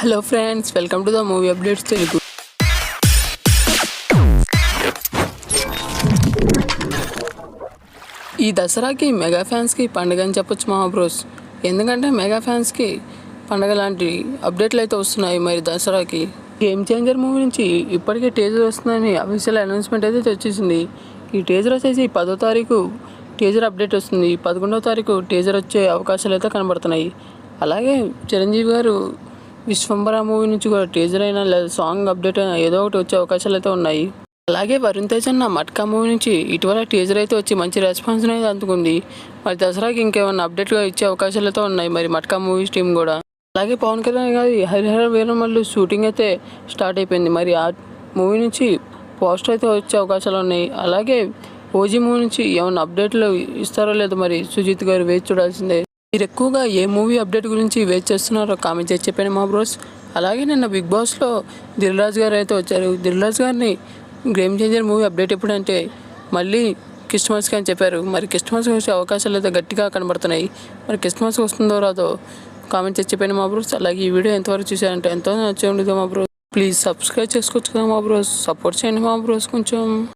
Hello friends welcome to the movie updates Telugu. ఈ దసరాకి mega ఫ్యాన్స్కి పండుగ అని చెప్పొచ్చు మా బ్రోస్. ఎందుకంటే మెగా ఫ్యాన్స్కి పండగ లాంటి అప్డేట్లు అయితే వస్తున్నాయి మరి దసరాకి. గేమ్ చేంజర్ మూవీ నుంచి ఇప్పటికే టేజర్ వస్తుందని అఫీషియల్ అనౌన్స్మెంట్ అయితే వచ్చేసింది ఈ టేజర్ వచ్చేసి పదో తారీఖు టేజర్ అప్డేట్ వస్తుంది. పదకొండవ తారీఖు టేజర్ వచ్చే అవకాశాలు అయితే కనబడుతున్నాయి. అలాగే చిరంజీవి గారు విశ్వంబర మూవీ నుంచి కూడా టీజర్ అయినా లేదా సాంగ్ అప్డేట్ అయినా ఏదో ఒకటి వచ్చే అవకాశాలు అయితే ఉన్నాయి. అలాగే వరుణ్ తేజ్ అన్న మట్కా మూవీ నుంచి ఇటీవల టీజర్ అయితే వచ్చి మంచి రెస్పాన్స్ అయితే అందుకుంది. మరి దసరాకి ఇంకేమైనా అప్డేట్గా ఇచ్చే అవకాశాలు అయితే ఉన్నాయి మరి మట్కా మూవీస్ టీం కూడా. అలాగే పవన్ కళ్యాణ్ గారి హరిహర వీరమల్లు షూటింగ్ అయితే స్టార్ట్ అయిపోయింది. మరి ఆ మూవీ నుంచి పోస్టర్ అయితే వచ్చే అవకాశాలు ఉన్నాయి. అలాగే ఓజీ మూవీ నుంచి ఏమైనా అప్డేట్లు ఇస్తారో లేదో మరి సుజిత్ గారు వేచి చూడాల్సిందే. మీరు ఎక్కువగా ఏ మూవీ అప్డేట్ గురించి వెయిట్ చేస్తున్నారో కామెంట్ చేసి చెప్పాను మా బ్రోస్. అలాగే నిన్న బిగ్ బాస్లో దిల్రాజ్ గారు అయితే వచ్చారు. దిల్రాజ్ గారిని గేమ్ చేంజర్ మూవీ అప్డేట్ ఎప్పుడంటే మళ్ళీ క్రిస్మస్కి అని చెప్పారు. మరి క్రిస్మస్కి వచ్చే అవకాశాలు అయితే గట్టిగా కనబడుతున్నాయి. మరి క్రిస్మస్కి వస్తుందో రాదో కామెంట్ చేసి చెప్పాను మా బ్రోస్. అలాగే ఈ వీడియో ఎంతవరకు చూసారంటే ఎంతో నచ్చే ఉండదు మా బ్రోస్. ప్లీజ్ సబ్స్క్రైబ్ చేసుకోవచ్చు కదా మా బ్రోస్. సపోర్ట్ చేయండి మా బ్రోస్ కొంచెం.